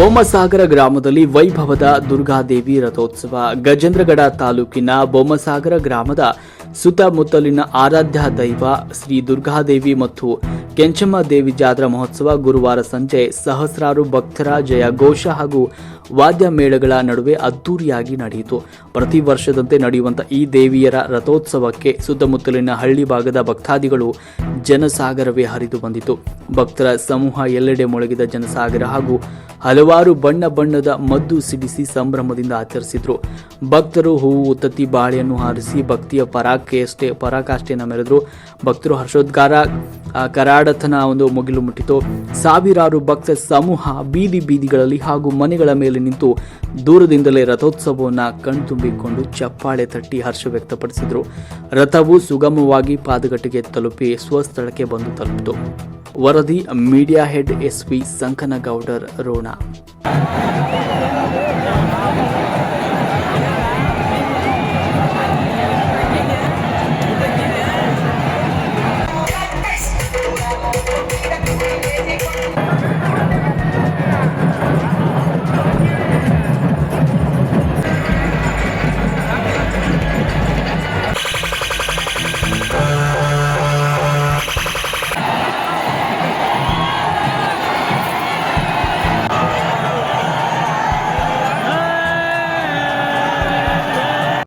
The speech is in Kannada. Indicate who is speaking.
Speaker 1: ಬೊಮ್ಮಸಾಗರ ಗ್ರಾಮದಲ್ಲಿ ವೈಭವದ ದುರ್ಗಾದೇವಿ ರಥೋತ್ಸವ. ಗಜೇಂದ್ರಗಡ ತಾಲೂಕಿನ ಬೊಮ್ಮಸಾಗರ ಗ್ರಾಮದ ಸುತ್ತಮುತ್ತಲಿನ ಆರಾಧ್ಯ ದೈವ ಶ್ರೀ ದುರ್ಗಾದೇವಿ ಮತ್ತು ಕೆಂಚಮ್ಮ ದೇವಿ ಜಾತ್ರಾ ಮಹೋತ್ಸವ ಗುರುವಾರ ಸಂಜೆ ಸಹಸ್ರಾರು ಭಕ್ತರ ಜಯ ಘೋಷ ಹಾಗೂ ವಾದ್ಯ ಮೇಳಗಳ ನಡುವೆ ಅದ್ದೂರಿಯಾಗಿ ನಡೆಯಿತು. ಪ್ರತಿ ವರ್ಷದಂತೆ ನಡೆಯುವಂಥ ಈ ದೇವಿಯರ ರಥೋತ್ಸವಕ್ಕೆ ಸುತ್ತಮುತ್ತಲಿನ ಹಳ್ಳಿ ಭಾಗದ ಭಕ್ತಾದಿಗಳು ಜನಸಾಗರವೇ ಹರಿದು ಬಂದಿತು. ಭಕ್ತರ ಸಮೂಹ ಎಲ್ಲೆಡೆ ಮೊಳಗಿದ ಜನಸಾಗರ ಹಾಗೂ ಹಲವಾರು ಬಣ್ಣ ಬಣ್ಣದ ಮದ್ದು ಸಿಡಿಸಿ ಸಂಭ್ರಮದಿಂದ ಆಚರಿಸಿದ್ರು. ಭಕ್ತರು ಹೂವು ಉತ್ತತ್ತಿ ಬಾಳೆಯನ್ನು ಹಾರಿಸಿ ಭಕ್ತಿಯ ಪರಾಕೆಯಷ್ಟೇ ಪರಾಕಾಷ್ಠೆಯನ್ನು ಮೆರೆದ್ರು. ಭಕ್ತರು ಹರ್ಷೋದ್ಗಾರ ಕರಾಡತನ ಒಂದು ಮುಗಿಲು ಮುಟ್ಟಿತು. ಸಾವಿರಾರು ಭಕ್ತ ಸಮೂಹ ಬೀದಿ ಬೀದಿಗಳಲ್ಲಿ ಹಾಗೂ ಮನೆಗಳ ಮೇಲೆ ನಿಂತು ದೂರದಿಂದಲೇ ರಥೋತ್ಸವವನ್ನು ಕಣ್ತುಂಬಿಕೊಂಡು ಚಪ್ಪಾಳೆ ತಟ್ಟಿ ಹರ್ಷ ವ್ಯಕ್ತಪಡಿಸಿದರು. ರಥವು ಸುಗಮವಾಗಿ ಪಾದಗಟ್ಟಿಗೆ ತಲುಪಿ ಸ್ವಸ್ಥಳಕ್ಕೆ ಬಂದು ತಲುಪಿತು. ವರದಿ media head S P Sankanagoudar, Ron.